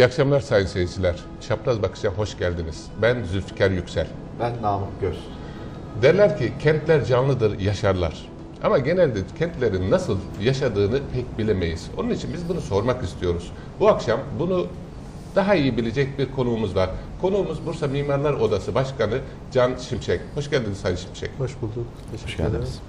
İyi akşamlar sayın seyirciler. Çapraz Bakış'a hoş geldiniz. Ben Zülfikar Yüksel. Ben Namık Göz. Derler ki kentler canlıdır, yaşarlar. Ama genelde kentlerin nasıl yaşadığını pek bilemeyiz. Onun için biz bunu sormak istiyoruz. Bu akşam bunu daha iyi bilecek bir konuğumuz var. Konuğumuz Bursa Mimarlar Odası Başkanı Can Şimşek. Hoş geldiniz Sayın Şimşek. Hoş bulduk. Teşekkür Hoş geldiniz. ederiz.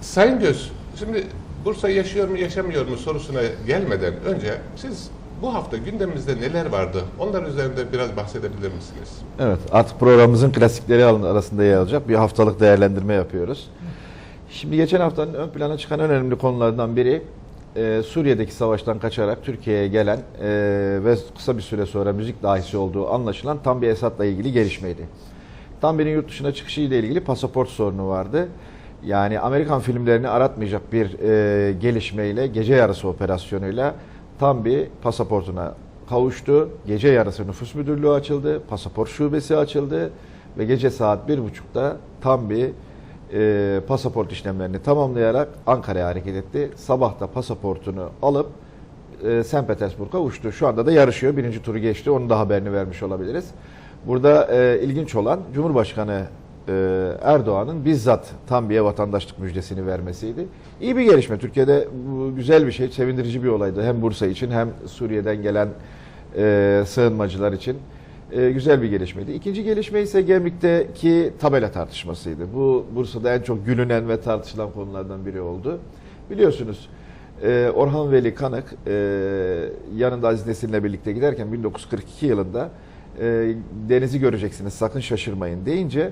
Sayın Göz, şimdi Bursa yaşıyor mu yaşamıyor mu sorusuna gelmeden önce siz bu hafta gündemimizde neler vardı? Onlar üzerinde biraz bahsedebilir misiniz? Evet, artık programımızın klasikleri arasında yer alacak bir haftalık değerlendirme yapıyoruz. Şimdi geçen haftanın ön plana çıkan önemli konulardan biri e, Suriye'deki savaştan kaçarak Türkiye'ye gelen e, ve kısa bir süre sonra müzik dahisi olduğu anlaşılan Tam bir Esad'la ilgili gelişmeydi. Tam bir'in yurt dışına çıkışı ile ilgili pasaport sorunu vardı. Yani Amerikan filmlerini aratmayacak bir e, gelişmeyle, gece yarısı operasyonuyla tam bir pasaportuna kavuştu. Gece yarısı nüfus müdürlüğü açıldı, pasaport şubesi açıldı ve gece saat bir buçukta tam bir e, pasaport işlemlerini tamamlayarak Ankara'ya hareket etti. Sabah da pasaportunu alıp e, St. Petersburg'a uçtu. Şu anda da yarışıyor. Birinci turu geçti. Onun da haberini vermiş olabiliriz. Burada e, ilginç olan Cumhurbaşkanı Erdoğan'ın bizzat tam bir vatandaşlık müjdesini vermesiydi. İyi bir gelişme. Türkiye'de bu güzel bir şey, sevindirici bir olaydı. Hem Bursa için hem Suriye'den gelen e, sığınmacılar için e, güzel bir gelişmeydi. İkinci gelişme ise Gemlik'teki tabela tartışmasıydı. Bu Bursa'da en çok gülünen ve tartışılan konulardan biri oldu. Biliyorsunuz e, Orhan Veli Kanık e, yanında Aziz Nesin'le birlikte giderken 1942 yılında e, denizi göreceksiniz sakın şaşırmayın deyince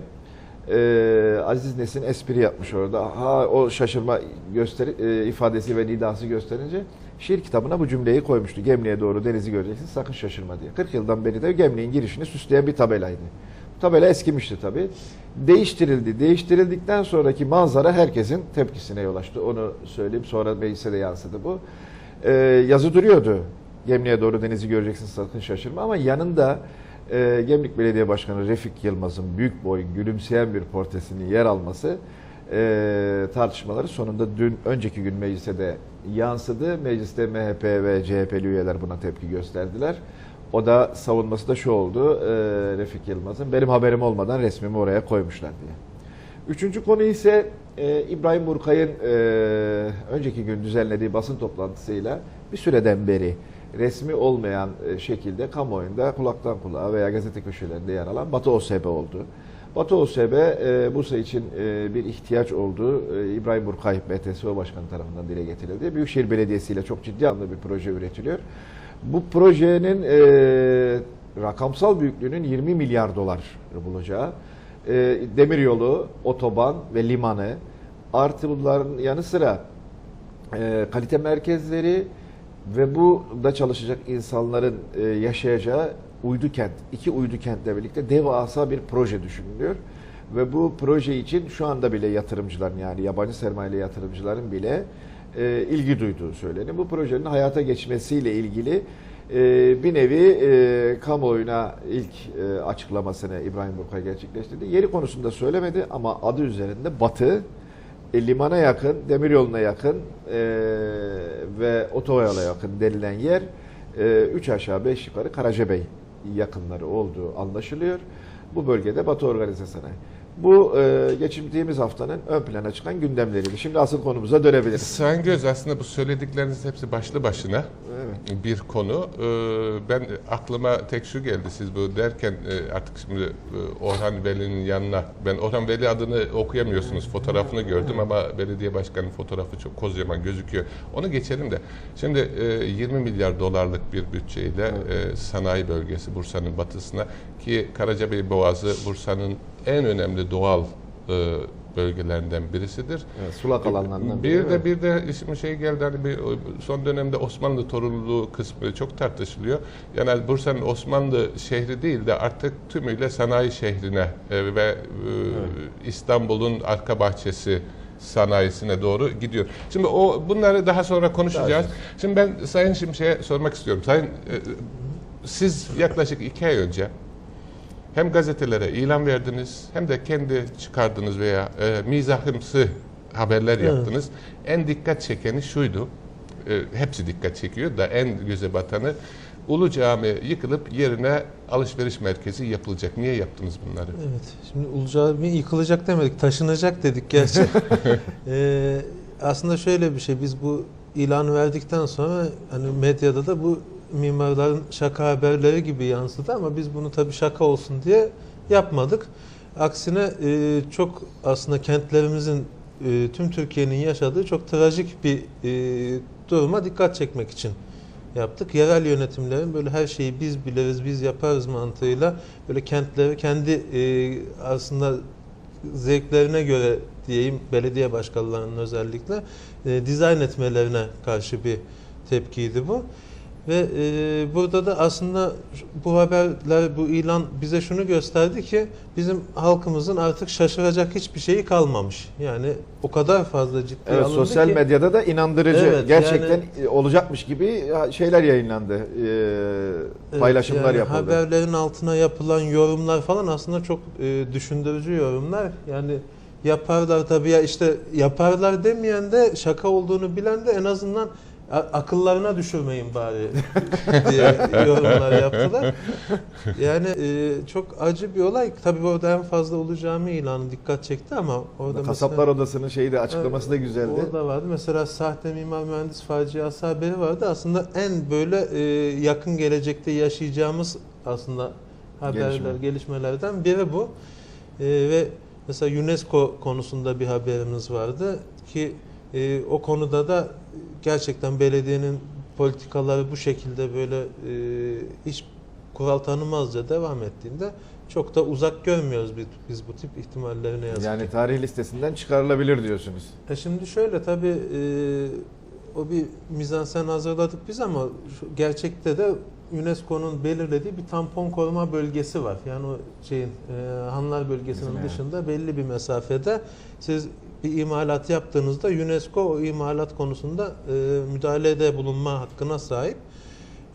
e, Aziz Nesin espri yapmış orada. Ha o şaşırma gösteri, e, ifadesi ve nidası gösterince şiir kitabına bu cümleyi koymuştu. Gemliğe doğru denizi göreceksin sakın şaşırma diye. 40 yıldan beri de Gemliğin girişini süsleyen bir tabelaydı. Tabela eskimişti tabii. Değiştirildi. Değiştirildikten sonraki manzara herkesin tepkisine yol açtı. Onu söyleyeyim. Sonra meclise de yansıdı bu. Ee, yazı duruyordu. Gemliğe doğru denizi göreceksin sakın şaşırma ama yanında e, Gemlik Belediye Başkanı Refik Yılmaz'ın büyük boy gülümseyen bir portresinin yer alması e, tartışmaları sonunda dün önceki gün meclise de yansıdı. Mecliste MHP ve CHP'li üyeler buna tepki gösterdiler. O da savunması da şu oldu e, Refik Yılmaz'ın benim haberim olmadan resmimi oraya koymuşlar diye. Üçüncü konu ise e, İbrahim Burkay'ın e, önceki gün düzenlediği basın toplantısıyla bir süreden beri resmi olmayan e, şekilde kamuoyunda kulaktan kulağa veya gazete köşelerinde yer alan Batı OSB oldu. Batı OSB e, Bursa için e, bir ihtiyaç olduğu İbrahim Burkay BTSO Başkanı tarafından dile getirildi. Büyükşehir Belediyesi ile çok ciddi anlamda bir proje üretiliyor. Bu projenin rakamsal büyüklüğünün 20 milyar dolar bulacağı e, demiryolu, otoban ve limanı artı bunların yanı sıra kalite merkezleri ve bu da çalışacak insanların e, yaşayacağı uydu kent, iki uydu kentle birlikte devasa bir proje düşünülüyor. Ve bu proje için şu anda bile yatırımcıların yani yabancı sermayeli yatırımcıların bile e, ilgi duyduğu söyleniyor. Bu projenin hayata geçmesiyle ilgili e, bir nevi e, kamuoyuna ilk e, açıklamasını İbrahim Burkay gerçekleştirdi. Yeri konusunda söylemedi ama adı üzerinde Batı, e, limana yakın, demiryoluna yakın e, ve otoyola yakın denilen yer e, üç aşağı beş yukarı Karacabey yakınları olduğu anlaşılıyor. Bu bölgede Batı Organize Sanayi. Bu e, geçirdiğimiz haftanın ön plana çıkan gündemleriydi. Şimdi asıl konumuza dönebiliriz. Sayın Göz aslında bu söyledikleriniz hepsi başlı başına Evet. bir konu. Ee, Ben aklıma tek şu geldi siz bu derken e, artık şimdi e, Orhan Veli'nin yanına ben Orhan Veli adını okuyamıyorsunuz fotoğrafını gördüm ama belediye başkanının fotoğrafı çok kocaman gözüküyor. Onu geçelim de. Şimdi e, 20 milyar dolarlık bir bütçeyle e, sanayi bölgesi Bursa'nın batısına ki Karacabey Boğazı Bursa'nın en önemli doğal e, bölgelerinden birisidir. Evet, sulak alanlarından biri, Bir de evet. bir de şimdi şey geldi hani bir son dönemde Osmanlı torunluğu kısmı çok tartışılıyor. Yani Bursa'nın Osmanlı şehri değil de artık tümüyle sanayi şehrine e, ve e, İstanbul'un arka bahçesi sanayisine doğru gidiyor. Şimdi o bunları daha sonra konuşacağız. Şimdi ben Sayın Şimşek'e sormak istiyorum. Sayın e, siz yaklaşık iki ay önce hem gazetelere ilan verdiniz hem de kendi çıkardığınız veya e, mizahımsı haberler Evet. yaptınız. En dikkat çekeni şuydu. e, hepsi dikkat çekiyor da en göze batanı Ulu Cami yıkılıp yerine alışveriş merkezi yapılacak. Niye yaptınız bunları? Evet. Şimdi Ulu Cami yıkılacak demedik, taşınacak dedik gerçi. Ee, aslında şöyle bir şey, biz bu ilanı verdikten sonra hani medyada da bu mimarların şaka haberleri gibi yansıdı ama biz bunu tabii şaka olsun diye yapmadık. Aksine e, çok aslında kentlerimizin e, tüm Türkiye'nin yaşadığı çok trajik bir e, duruma dikkat çekmek için yaptık. Yerel yönetimlerin böyle her şeyi biz biliriz, biz yaparız mantığıyla böyle kentleri kendi e, aslında zevklerine göre diyeyim belediye başkanlarının özellikle e, dizayn etmelerine karşı bir tepkiydi bu. Ve e, burada da aslında bu haberler, bu ilan bize şunu gösterdi ki bizim halkımızın artık şaşıracak hiçbir şeyi kalmamış. Yani o kadar fazla ciddiye Evet, alındı sosyal ki. medyada da inandırıcı, Evet, gerçekten yani- olacakmış gibi şeyler yayınlandı, e, paylaşımlar yani yapıldı. Haberlerin altına yapılan yorumlar falan aslında çok e, düşündürücü yorumlar. Yani yaparlar tabii ya işte yaparlar demeyen de şaka olduğunu bilen de en azından akıllarına düşürmeyin bari diye yorumlar yaptılar. Yani e, çok acı bir olay. Tabii orada en fazla Cami ilanı dikkat çekti ama orada Kasaplar mesela- Odası'nın şeyi de açıklaması da güzeldi. Orada vardı. Mesela sahte mimar mühendis faciası haberi vardı. Aslında en böyle e, yakın gelecekte yaşayacağımız aslında haberler, Gelişme. gelişmelerden biri bu. E, ve mesela UNESCO konusunda bir haberimiz vardı ki e, o konuda da gerçekten belediyenin politikaları bu şekilde böyle e, hiç kural tanımazca devam ettiğinde çok da uzak görmüyoruz biz, biz bu tip ihtimalleri ne yazık. Yani tarih listesinden çıkarılabilir diyorsunuz. E şimdi şöyle tabii e, o bir mizansen hazırladık biz ama gerçekte de UNESCO'nun belirlediği bir tampon koruma bölgesi var. Yani o şeyin e, Hanlar bölgesinin Bizim, dışında belli bir mesafede siz bir imalat yaptığınızda UNESCO o imalat konusunda e, müdahalede bulunma hakkına sahip.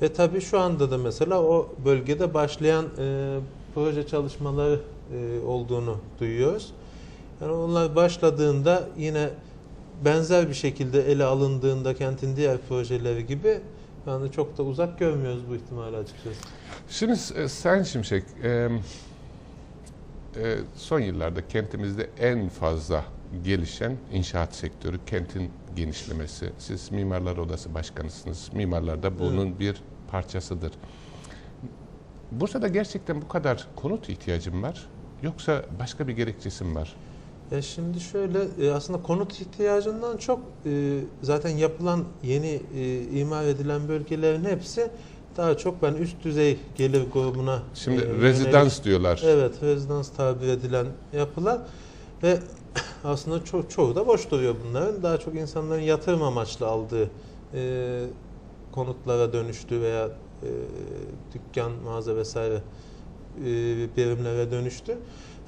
Ve tabii şu anda da mesela o bölgede başlayan e, proje çalışmaları e, olduğunu duyuyoruz. Yani onlar başladığında yine benzer bir şekilde ele alındığında kentin diğer projeleri gibi yani çok da uzak görmüyoruz bu ihtimali açıkçası. Şimdi e, Sayın Şimşek, e, e, son yıllarda kentimizde en fazla gelişen inşaat sektörü, kentin genişlemesi. Siz Mimarlar Odası Başkanısınız. Mimarlar da bunun bir parçasıdır. Bursa'da gerçekten bu kadar konut ihtiyacım var. Yoksa başka bir gerekçesi mi var? Ya şimdi şöyle e, aslında konut ihtiyacından çok e, zaten yapılan yeni e, imar edilen bölgelerin hepsi daha çok ben üst düzey gelir grubuna Şimdi e, rezidans diyorlar. Evet, rezidans tabir edilen yapılar ve aslında ço- çoğu da boş duruyor bunların. Daha çok insanların yatırım amaçlı aldığı e, konutlara dönüştü veya e, dükkan, mağaza vesaire e, birimlere dönüştü.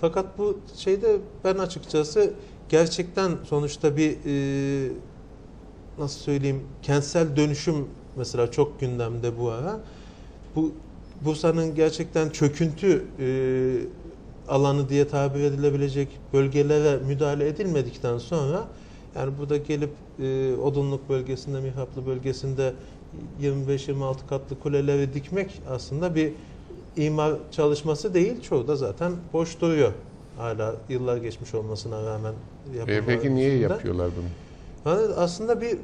Fakat bu şeyde ben açıkçası gerçekten sonuçta bir e, nasıl söyleyeyim kentsel dönüşüm mesela çok gündemde bu ara. Bu Bursa'nın gerçekten çöküntü e, alanı diye tabir edilebilecek bölgelere müdahale edilmedikten sonra yani burada gelip e, Odunluk bölgesinde, Mihraplı bölgesinde 25-26 katlı kuleleri dikmek aslında bir imar çalışması değil. Çoğu da zaten boş duruyor. Hala yıllar geçmiş olmasına rağmen E, peki niye üstünde. yapıyorlar bunu? Yani aslında bir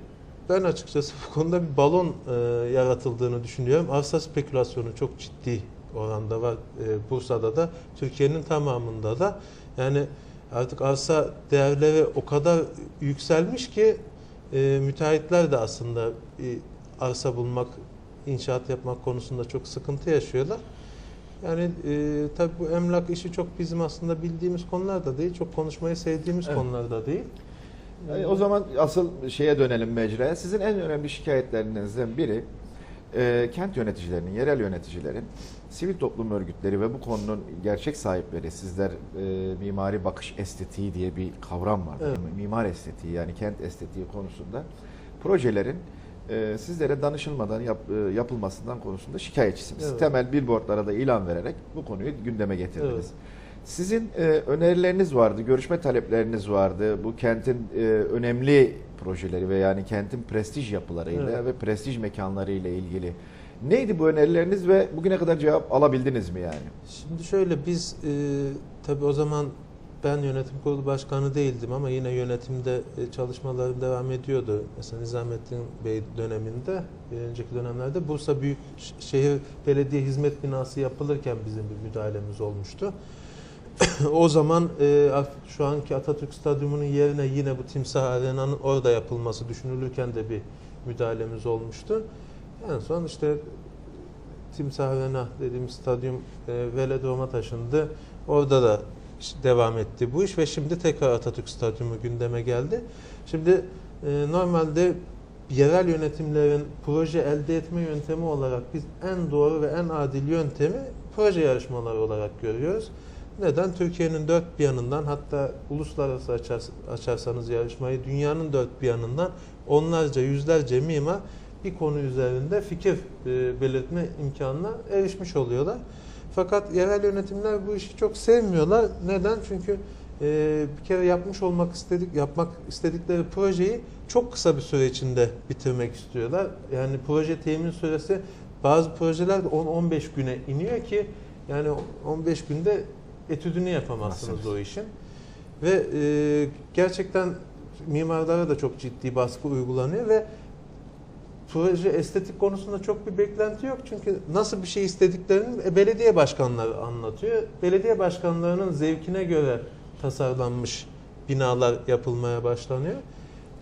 ben açıkçası bu konuda bir balon e, yaratıldığını düşünüyorum. Arsa spekülasyonu çok ciddi oranda var e, Bursa'da da, Türkiye'nin tamamında da. Yani artık arsa değerleri o kadar yükselmiş ki e, müteahhitler de aslında bir arsa bulmak, inşaat yapmak konusunda çok sıkıntı yaşıyorlar. Yani e, tabii bu emlak işi çok bizim aslında bildiğimiz konular da değil, çok konuşmayı sevdiğimiz Evet. konular da değil. Yani o zaman asıl şeye dönelim mecraya. Sizin en önemli şikayetlerinizden biri e, kent yöneticilerinin, yerel yöneticilerin, sivil toplum örgütleri ve bu konunun gerçek sahipleri, sizler e, mimari bakış estetiği diye bir kavram var. Evet. Mimar estetiği yani kent estetiği konusunda projelerin e, sizlere danışılmadan yap- e, yapılmasından konusunda şikayetçisiniz. Evet. Temel billboardlara da ilan vererek bu konuyu gündeme getirdiniz. Evet. Sizin e, önerileriniz vardı, görüşme talepleriniz vardı. Bu kentin e, önemli projeleri ve yani kentin prestij yapılarıyla Evet. ve prestij mekanları ile ilgili. Neydi bu önerileriniz ve bugüne kadar cevap alabildiniz mi yani? Şimdi şöyle biz e, tabii o zaman ben yönetim kurulu başkanı değildim ama yine yönetimde e, çalışmalarım devam ediyordu. Mesela Nizamettin Bey döneminde, bir önceki dönemlerde Bursa Büyükşehir Belediye Hizmet Binası yapılırken bizim bir müdahalemiz olmuştu. o zaman e, şu anki Atatürk Stadyumu'nun yerine yine bu Timsah Arena'nın orada yapılması düşünülürken de bir müdahalemiz olmuştu. En son işte Timsah Arena dediğimiz stadyum e, Velodrom'a taşındı. Orada da devam etti bu iş ve şimdi tekrar Atatürk Stadyumu gündeme geldi. Şimdi e, normalde yerel yönetimlerin proje elde etme yöntemi olarak biz en doğru ve en adil yöntemi proje yarışmaları olarak görüyoruz. Neden? Türkiye'nin dört bir yanından hatta uluslararası açar, açarsanız yarışmayı dünyanın dört bir yanından onlarca yüzlerce mimar bir konu üzerinde fikir e, belirtme imkanına erişmiş oluyorlar. Fakat yerel yönetimler bu işi çok sevmiyorlar. Neden? Çünkü e, bir kere yapmış olmak istedik, yapmak istedikleri projeyi çok kısa bir süre içinde bitirmek istiyorlar. Yani proje temin süresi bazı projeler de 10-15 güne iniyor ki yani 15 günde etüdünü yapamazsınız Nasıl? o işin. Ve e, gerçekten mimarlara da çok ciddi baskı uygulanıyor ve proje estetik konusunda çok bir beklenti yok. Çünkü nasıl bir şey istediklerini e, belediye başkanları anlatıyor. Belediye başkanlarının zevkine göre tasarlanmış binalar yapılmaya başlanıyor.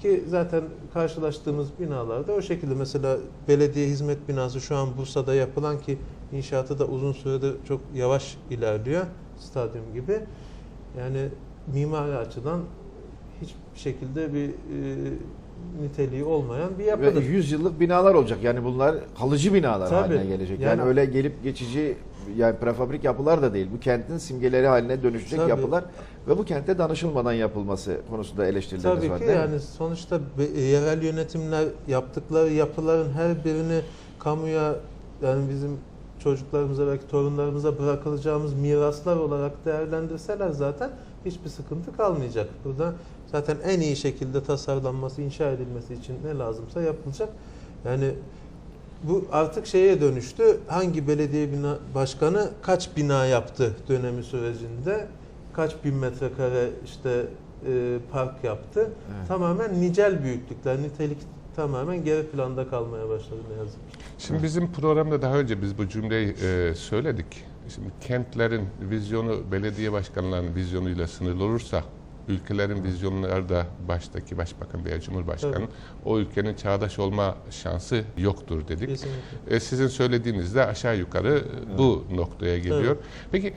Ki zaten karşılaştığımız binalarda o şekilde mesela belediye hizmet binası şu an Bursa'da yapılan ki inşaatı da uzun süredir çok yavaş ilerliyor stadyum gibi. Yani mimari açıdan hiçbir şekilde bir e, niteliği olmayan bir Ve yapıdır. 100 yıllık binalar olacak. Yani bunlar kalıcı binalar Tabii. haline gelecek. Yani, Yani- öyle gelip geçici yani prefabrik yapılar da değil. Bu kentin simgeleri haline dönüşecek Tabii. yapılar ve bu kente danışılmadan yapılması konusunda eleştirileriniz Tabii var ki değil mi? yani sonuçta be- yerel yönetimler yaptıkları yapıların her birini kamuya yani bizim çocuklarımıza belki torunlarımıza bırakılacağımız miraslar olarak değerlendirseler zaten hiçbir sıkıntı kalmayacak. Burada zaten en iyi şekilde tasarlanması, inşa edilmesi için ne lazımsa yapılacak. Yani bu artık şeye dönüştü. Hangi belediye bina başkanı kaç bina yaptı dönemi sürecinde? Kaç bin metrekare işte e, park yaptı? Evet. Tamamen nicel büyüklükler, nitelik tamamen geri planda kalmaya başladı ne yazık ki. Şimdi bizim programda daha önce biz bu cümleyi e, söyledik. Şimdi kentlerin vizyonu belediye başkanlarının vizyonuyla sınırlı olursa ülkelerin vizyonları da baştaki başbakan veya cumhurbaşkanı Tabii. o ülkenin çağdaş olma şansı yoktur dedik. Kesinlikle. E, sizin söylediğiniz de aşağı yukarı bu noktaya geliyor. Evet. Peki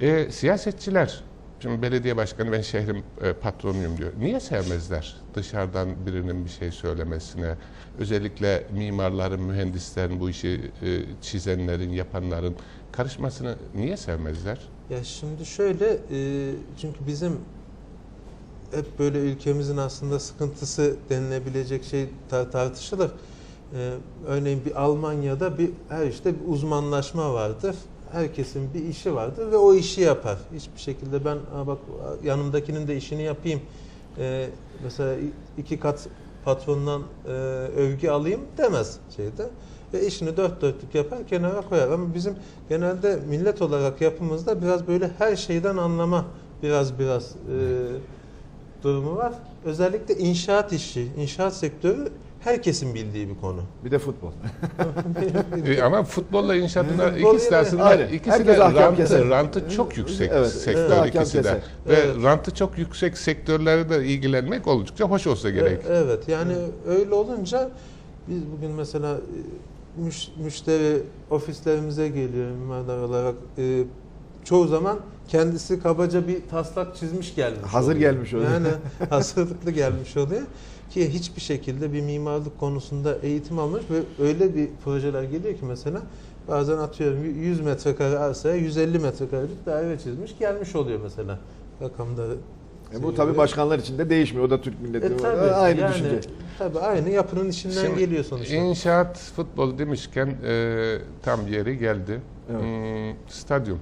e, siyasetçiler, şimdi belediye başkanı ben şehrin e, patronuyum diyor. Niye sevmezler dışarıdan birinin bir şey söylemesine? Özellikle mimarların, mühendislerin, bu işi e, çizenlerin, yapanların karışmasını niye sevmezler? Ya şimdi şöyle, e, çünkü bizim hep böyle ülkemizin aslında sıkıntısı denilebilecek şey tar- tartışılır. E, örneğin bir Almanya'da bir her işte bir uzmanlaşma vardır. Herkesin bir işi vardır ve o işi yapar. Hiçbir şekilde ben "Aa bak yanımdakinin de işini yapayım. e, mesela iki kat patrondan e, övgü alayım demez şeyde. Ve işini dört dörtlük yapar kenara koyar. Ama bizim genelde millet olarak yapımızda biraz böyle her şeyden anlama biraz biraz e, durumu var. Özellikle inşaat işi, inşaat sektörü herkesin bildiği bir konu. Bir de futbol. E, ama futbolla inşaatın Futbol ikisi de yine- aslında Aynen. ikisi Herkes de ahkam keser. rantı, rantı çok yüksek Evet, sektör evet. ikisi Ahkam de. keser. Ve Evet. rantı çok yüksek sektörlere de ilgilenmek oldukça hoş olsa gerek. E- Evet yani öyle olunca biz bugün mesela e, müş- müşteri ofislerimize geliyor mimarlar olarak e, çoğu zaman kendisi kabaca bir taslak çizmiş gelmiş Hazır oluyor. gelmiş oluyor. Yani hazırlıklı gelmiş oluyor ki hiçbir şekilde bir mimarlık konusunda eğitim almış ve öyle bir projeler geliyor ki mesela bazen atıyorum 100 metrekare arsaya 150 metrekarelik daire çizmiş gelmiş oluyor mesela rakamları. E bu tabii başkanlar için de değişmiyor. O da Türk milleti. E tabii, aynı yani, düşünce. Tabii aynı yapının içinden Şimdi geliyor sonuçta. İnşaat futbol demişken e, tam yeri geldi. Evet. Hmm, stadyum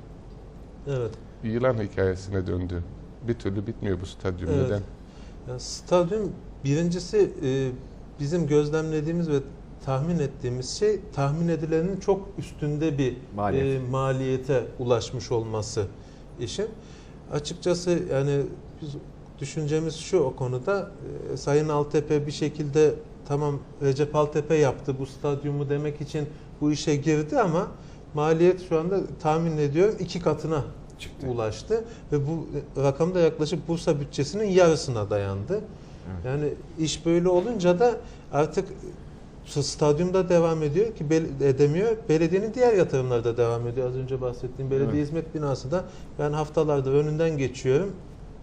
Evet. yılan hikayesine döndü. Bir türlü bitmiyor bu stadyum Evet. neden? Ya stadyum birincisi e, bizim gözlemlediğimiz ve tahmin ettiğimiz şey tahmin edilenin çok üstünde bir Maliyet. e, maliyete ulaşmış olması işin. Açıkçası yani biz düşüncemiz şu o konuda e, Sayın Altepe bir şekilde tamam Recep Altepe yaptı bu stadyumu demek için bu işe girdi ama maliyet şu anda tahmin ediyorum iki katına Çıktı. ulaştı ve bu rakam da yaklaşık Bursa bütçesinin yarısına dayandı. Yani iş böyle olunca da artık stadyumda devam ediyor ki bel- edemiyor. Belediyenin diğer yatırımları da devam ediyor. Az önce bahsettiğim belediye Evet. hizmet binası da ben haftalardır önünden geçiyorum.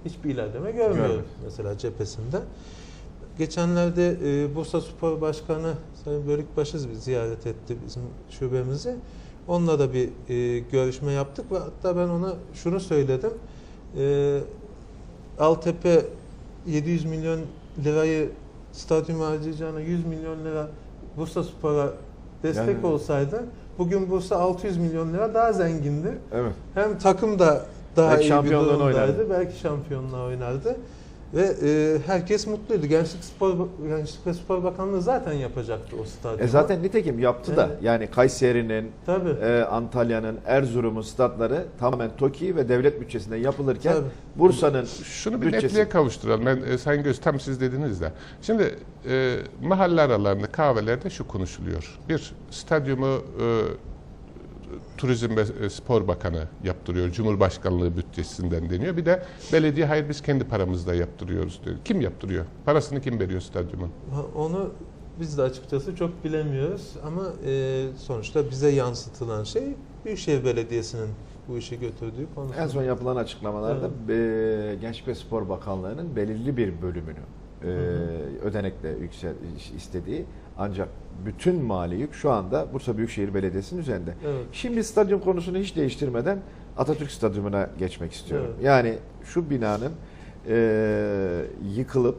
Hiçbir ilerleme görmüyorum Görmedim. mesela cephesinde. Geçenlerde e, Bursa Spor Başkanı Sayın Bölükbaşı bir ziyaret etti bizim şubemizi. Onunla da bir e, görüşme yaptık ve hatta ben ona şunu söyledim. E, Altepe 700 milyon lirayı stadyuma harcayacağına 100 milyon lira Bursa Spor'a destek Yani- olsaydı bugün Bursa 600 milyon lira daha zengindi. Evet. Hem takım da daha Belki iyi bir durumdaydı. oynardı. Belki şampiyonluğa oynardı. Ve e, herkes mutluydu. Gençlik Spor Gençlik ve Spor Bakanlığı zaten yapacaktı o stadyumu. E zaten nitekim yaptı da Evet. yani Kayseri'nin, tabii. e, Antalya'nın, Erzurum'un statları tamamen TOKİ ve devlet bütçesinden yapılırken Tabii. Bursa'nın Şunu bir bütçesi. netliğe kavuşturalım. Ben, e, Sayın Göz tam siz dediniz de. Şimdi e, mahalle aralarında kahvelerde şu konuşuluyor. Bir, stadyumu e, Turizm ve Spor Bakanı yaptırıyor. Cumhurbaşkanlığı bütçesinden deniyor. Bir de belediye hayır biz kendi paramızla yaptırıyoruz diyor. Kim yaptırıyor? Parasını kim veriyor stadyumun? Onu biz de açıkçası çok bilemiyoruz ama e, sonuçta bize yansıtılan şey Büyükşehir Belediyesi'nin bu işi götürdüğü konusu. en son yapılan açıklamalarda e, Gençlik ve Spor Bakanlığı'nın belirli bir bölümünü e, ödenekle yüksel istediği ancak bütün mali yük şu anda Bursa Büyükşehir Belediyesi'nin üzerinde. Evet. Şimdi stadyum konusunu hiç değiştirmeden Atatürk Stadyumuna geçmek istiyorum. Evet. Yani şu binanın e, yıkılıp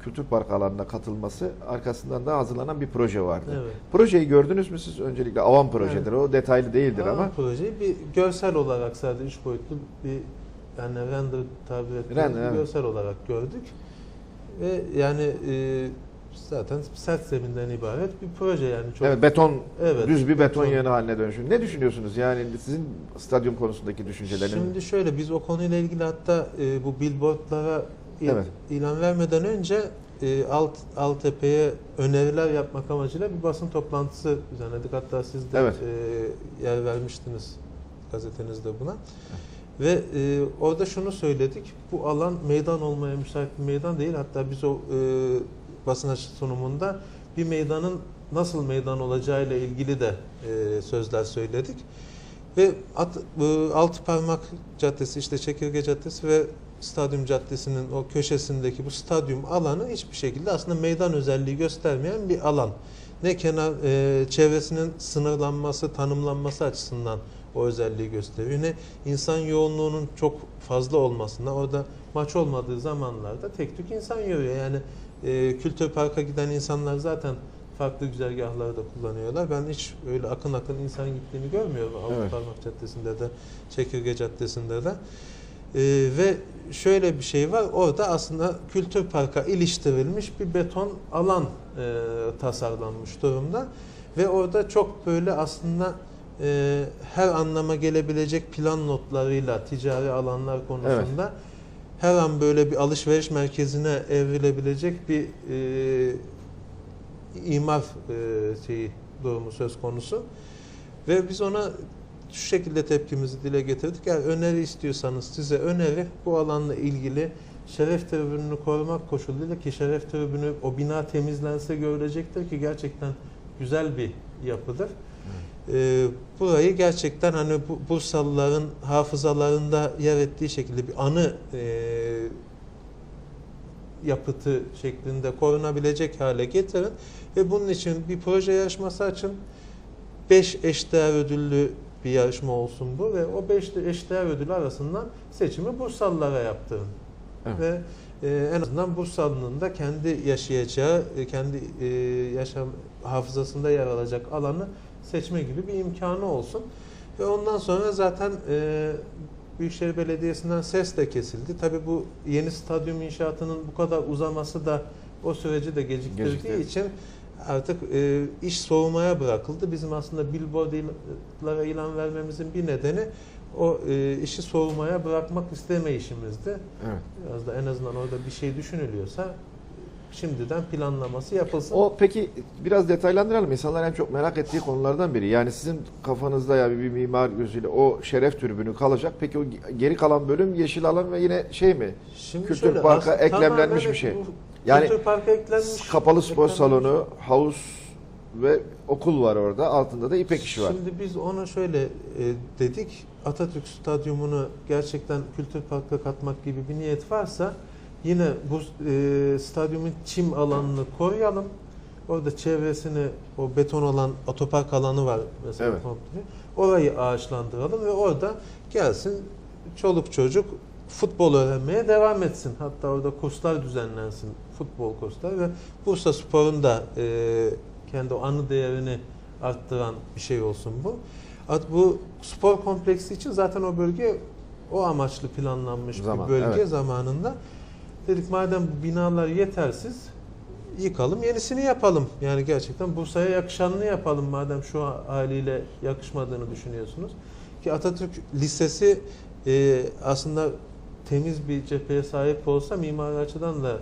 Kültür Park alanına katılması arkasından da hazırlanan bir proje vardı. Evet. Projeyi gördünüz mü siz? Öncelikle avan projedir. O detaylı değildir Ama ama. projeyi bir görsel olarak sadece üç boyutlu bir yani render tabir ettiğimiz Render, bir evet. görsel olarak gördük. Ve yani e, zaten sert zeminden ibaret bir proje yani çok Evet beton Evet, düz bir beton beton. yığını haline dönüşün. Ne düşünüyorsunuz? Yani sizin stadyum konusundaki düşünceleriniz? Şimdi şöyle biz o konuyla ilgili hatta e, bu billboardlara il- Evet. ilan vermeden önce e, alt Altepe'ye öneriler yapmak amacıyla bir basın toplantısı düzenledik. Hatta siz de Evet. e, yer vermiştiniz gazetenizde buna. Ve e, orada şunu söyledik. Bu alan meydan olmaya müsait bir meydan değil. Hatta biz o e, basın sunumunda bir meydanın nasıl meydan olacağıyla ilgili de e, sözler söyledik. Ve at, e, Altı Parmak Caddesi, işte Çekirge Caddesi ve Stadyum Caddesi'nin o köşesindeki bu stadyum alanı hiçbir şekilde aslında meydan özelliği göstermeyen bir alan. Ne kenar e, çevresinin sınırlanması, tanımlanması açısından o özelliği gösteriyor. Ne insan yoğunluğunun çok fazla olmasından orada maç olmadığı zamanlarda tek tük insan yürüyor. Yani e, kültür parka giden insanlar zaten farklı güzergahları da kullanıyorlar. Ben hiç öyle akın akın insan gittiğini görmüyorum Evet. Avrupa Parmak Caddesi'nde de, Çekirge Caddesi'nde de. Ee, ve şöyle bir şey var. Orada aslında kültür parka iliştirilmiş bir beton alan e, tasarlanmış durumda. Ve orada çok böyle aslında e, her anlama gelebilecek plan notlarıyla ticari alanlar konusunda her an böyle bir alışveriş merkezine evrilebilecek bir e, imar e, şeyi durumu söz konusu. Ve biz ona şu şekilde tepkimizi dile getirdik. Yani öneri istiyorsanız size öneri bu alanla ilgili şeref tribününü korumak koşuluyla ki şeref tribünü o bina temizlense görülecektir ki gerçekten güzel bir yapıdır. Ee, burayı gerçekten hani bu Bursalıların hafızalarında yer ettiği şekilde bir anı e, yapıtı şeklinde korunabilecek hale getirin ve bunun için bir proje yarışması açın. 5 eşdeğer ödüllü bir yarışma olsun bu ve o 5 eşdeğer ödül arasından seçimi Bursalılara yaptırın. Evet. Ve e, en azından Bursalı'nın da kendi yaşayacağı, e, kendi e, yaşam hafızasında yer alacak alanı seçme gibi bir imkanı olsun. Ve ondan sonra zaten e, Büyükşehir Belediyesi'nden ses de kesildi. Tabii bu yeni stadyum inşaatının bu kadar uzaması da o süreci de geciktirdiği Geciktirdi. için artık e, iş soğumaya bırakıldı. Bizim aslında billboardlara ilan vermemizin bir nedeni o e, işi soğumaya bırakmak istemeyişimizdi. Evet. Biraz da en azından orada bir şey düşünülüyorsa şimdiden planlaması yapılsın. O peki biraz detaylandıralım. İnsanlar en çok merak ettiği konulardan biri. Yani sizin kafanızda ya bir mimar gözüyle o şeref türbünü kalacak. Peki o geri kalan bölüm yeşil alan ve yine şey mi? Şimdi Kültür şöyle, parka eklemlenmiş bir şey. Yani Kültür parka eklenmiş. Kapalı spor eklenmemiş. salonu, havuz ve okul var orada. Altında da ipek işi var. Şimdi biz ona şöyle e, dedik. Atatürk Stadyumunu gerçekten kültür parka katmak gibi bir niyet varsa yine bu e, stadyumun çim alanını koruyalım. Orada çevresini o beton olan otopark alanı var mesela Evet. komple. Orayı ağaçlandıralım ve orada gelsin çoluk çocuk futbol öğrenmeye devam etsin. Hatta orada kurslar düzenlensin. Futbol kursları ve Bursa Spor'un da e, kendi o anı değerini arttıran bir şey olsun bu. At bu spor kompleksi için zaten o bölge o amaçlı planlanmış Zaman, bir bölge evet. zamanında. Dedik madem bu binalar yetersiz yıkalım yenisini yapalım. Yani gerçekten Bursa'ya yakışanını yapalım madem şu haliyle yakışmadığını düşünüyorsunuz. Ki Atatürk Lisesi e, aslında temiz bir cepheye sahip olsa mimari açıdan da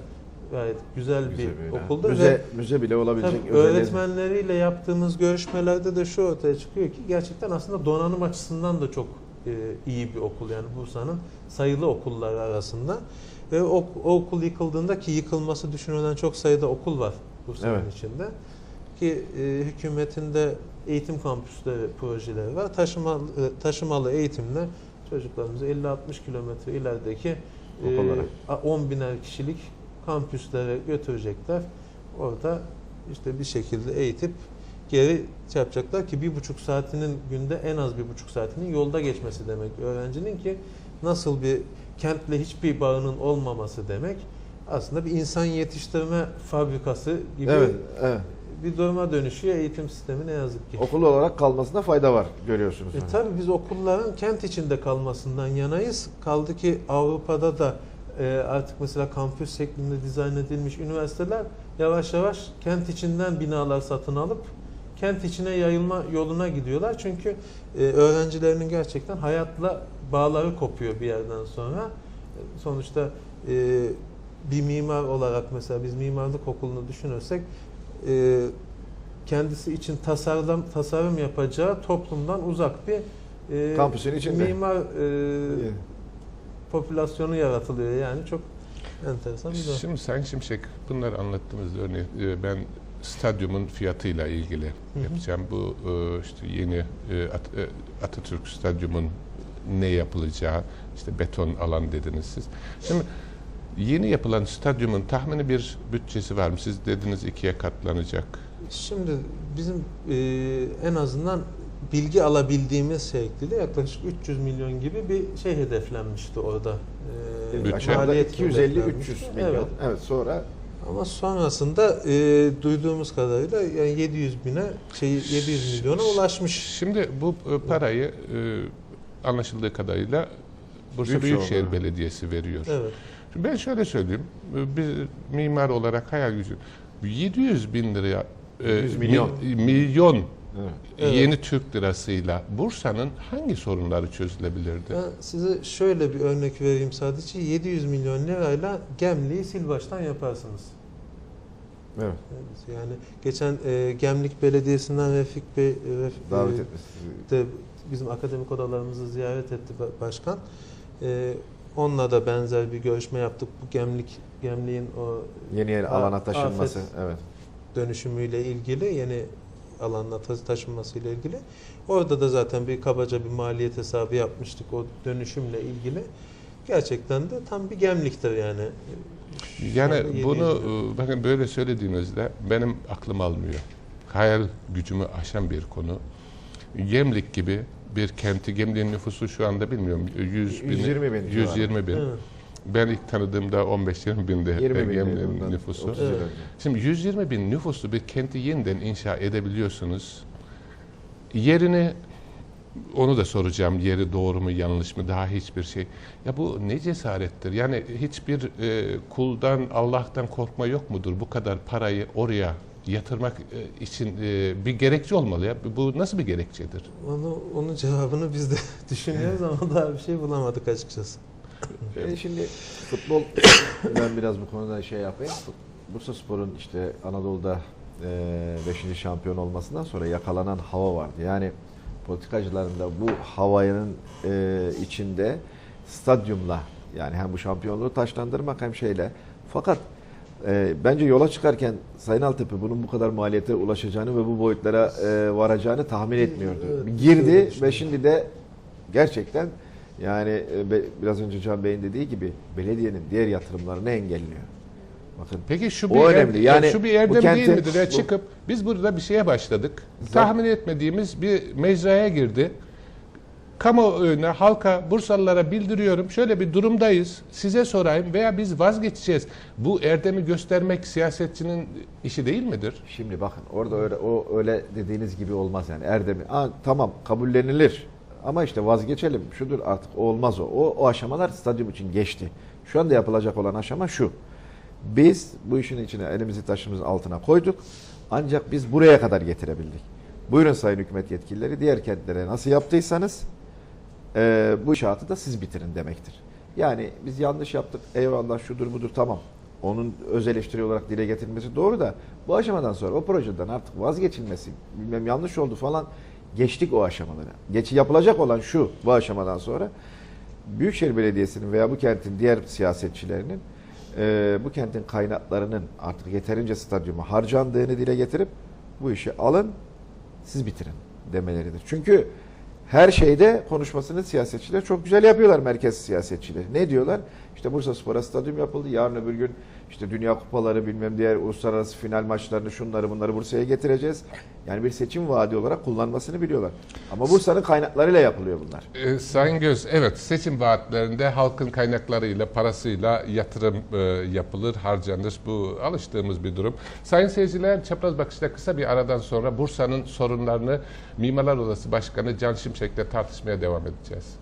gayet güzel, Güzel bir böyle. okulda Müze, ve müze bile olabilecek Tabii öğretmenleriyle yaptığımız görüşmelerde de şu ortaya çıkıyor ki gerçekten aslında donanım açısından da çok e, iyi bir okul yani Bursa'nın sayılı okulları arasında ve o, o okul yıkıldığında ki yıkılması düşünülen çok sayıda okul var Bursa'nın Evet. içinde ki e, hükümetin de eğitim kampüsleri projeleri var. Taşımalı, e, taşımalı eğitimle çocuklarımızı 50-60 kilometre ilerideki e, Okullara. 10 biner kişilik kampüslere götürecekler. Orada işte bir şekilde eğitip geri şey yapacaklar ki bir buçuk saatinin günde en az bir buçuk saatinin yolda geçmesi demek öğrencinin ki nasıl bir kentle hiçbir bağının olmaması demek aslında bir insan yetiştirme fabrikası gibi Evet, evet. bir duruma dönüşüyor eğitim sistemi ne yazık ki. Okul olarak kalmasına fayda var görüyorsunuz. E, tabii biz okulların kent içinde kalmasından yanayız. Kaldı ki Avrupa'da da e, artık mesela kampüs şeklinde dizayn edilmiş üniversiteler yavaş yavaş kent içinden binalar satın alıp kent içine yayılma yoluna gidiyorlar. Çünkü e, öğrencilerinin gerçekten hayatla bağları kopuyor bir yerden sonra. Sonuçta e, bir mimar olarak mesela biz mimarlık okulunu düşünürsek e, kendisi için tasarlam tasarım yapacağı toplumdan uzak bir e, Kampüsün içinde. mimar e, popülasyonu yaratılıyor yani çok enteresan bir durum. Şimdi Sayın Şimşek bunları anlattığımızda örneğin e, ben stadyumun fiyatıyla ilgili hı. yapacağım. Bu e, işte yeni At- e, Atatürk Stadyumun ne yapılacağı, işte beton alan dediniz siz. Şimdi yeni yapılan stadyumun tahmini bir bütçesi var mı? Siz dediniz ikiye katlanacak. Şimdi bizim e, en azından bilgi alabildiğimiz şekliyle yaklaşık 300 milyon gibi bir şey hedeflenmişti orada. E, Bütçe. Aşağıda maliyet 250-300 hedeflenmişti. milyon. Evet. Evet. sonra Ama sonrasında e, duyduğumuz kadarıyla yani 700 bine şey 700 milyona ulaşmış. Şimdi bu e, parayı e, anlaşıldığı kadarıyla Bursa Büyükşehir Büyükşehir. Belediyesi veriyor. Evet. Şimdi ben şöyle söyleyeyim. e, Bir mimar olarak hayal gücü. 700 bin liraya e, 700 milyon. mi- milyon evet. Evet. yeni Türk lirasıyla Bursa'nın hangi sorunları çözülebilirdi? Ben size şöyle bir örnek vereyim sadece. 700 milyon lirayla Gemli'yi sil baştan yaparsınız. Evet. Evet, Yani geçen e, Gemlik Belediyesi'nden Refik Bey Davet e, etmesi. de bizim akademik odalarımızı ziyaret etti ba- başkan. E, onunla da benzer bir görüşme yaptık. Bu Gemlik Gemliğin o Yeni yeni alana taşınması. Evet. dönüşümüyle ilgili yeni alanla ta- taşınmasıyla ilgili. Orada da zaten bir kabaca bir maliyet hesabı yapmıştık o dönüşümle ilgili. Gerçekten de tam bir gemliktir yani. Yani 700 bunu e, bakın böyle söylediğinizde benim aklım almıyor. Hayal gücümü aşan bir konu. Gemlik gibi bir kenti, Gemlik'in nüfusu şu anda bilmiyorum 100 bin, 120 bin 120 bin. Ben ilk tanıdığımda 15-20 bindi 20 bin Gemlik'in nüfusu. 30 yıl Evet. Şimdi 120 bin nüfuslu bir kenti yeniden inşa edebiliyorsunuz. Yerini onu da soracağım yeri doğru mu yanlış mı daha hiçbir şey. Ya bu ne cesarettir? Yani hiçbir e, kuldan Allah'tan korkma yok mudur? Bu kadar parayı oraya yatırmak e, için e, bir gerekçe olmalı ya. Bu nasıl bir gerekçedir? Onu, onun cevabını biz de düşünüyoruz ama daha bir şey bulamadık açıkçası. E, şimdi futbol ben biraz bu konuda şey yapayım. Bursa Spor'un işte Anadolu'da 5. şampiyon olmasından sonra yakalanan hava vardı. Yani politikacıların da bu havanın e, içinde stadyumla yani hem bu şampiyonluğu taşlandırmak hem şeyle fakat e, bence yola çıkarken Sayın Altepe bunun bu kadar maliyete ulaşacağını ve bu boyutlara e, varacağını tahmin etmiyordu. Evet, Girdi ve şimdi de gerçekten yani e, biraz önce Can Bey'in dediği gibi belediyenin diğer yatırımlarını engelliyor. Bakın Peki şu O bir önemli. er- Yani şu bir erdem kentin- değil midir? Ya bu- çıkıp biz burada bir şeye başladık. Zaten- Tahmin etmediğimiz bir mecraya girdi. Kamuoyuna, halka, Bursalılara bildiriyorum. Şöyle bir durumdayız. Size sorayım veya biz vazgeçeceğiz. Bu erdemi göstermek siyasetçinin işi değil midir? Şimdi bakın orada öyle o öyle dediğiniz gibi olmaz yani erdemi. Aa, tamam kabullenilir. Ama işte vazgeçelim. Şudur artık o olmaz o. o. O aşamalar stadyum için geçti. Şu anda yapılacak olan aşama şu. Biz bu işin içine elimizi taşımızın altına koyduk. Ancak biz buraya kadar getirebildik. Buyurun sayın hükümet yetkilileri diğer kentlere nasıl yaptıysanız e, bu inşaatı da siz bitirin demektir. Yani biz yanlış yaptık eyvallah şudur budur tamam. Onun öz eleştiri olarak dile getirilmesi doğru da bu aşamadan sonra o projeden artık vazgeçilmesi bilmem yanlış oldu falan geçtik o aşamaları. Geçi yapılacak olan şu bu aşamadan sonra Büyükşehir Belediyesi'nin veya bu kentin diğer siyasetçilerinin e, bu kentin kaynaklarının artık yeterince stadyuma harcandığını dile getirip bu işi alın siz bitirin demeleridir. Çünkü her şeyde konuşmasını siyasetçiler çok güzel yapıyorlar merkez siyasetçileri. Ne diyorlar? İşte Bursa Spor'a stadyum yapıldı. Yarın öbür gün işte Dünya Kupaları bilmem diğer uluslararası final maçlarını şunları bunları Bursa'ya getireceğiz. Yani bir seçim vaadi olarak kullanmasını biliyorlar. Ama Bursa'nın kaynaklarıyla yapılıyor bunlar. Ee, Sayın Göz, evet seçim vaatlerinde halkın kaynaklarıyla, parasıyla yatırım e, yapılır, harcanır. Bu alıştığımız bir durum. Sayın seyirciler, Çapraz Bakış'ta kısa bir aradan sonra Bursa'nın sorunlarını Mimarlar Odası Başkanı Can Şimşek'le tartışmaya devam edeceğiz.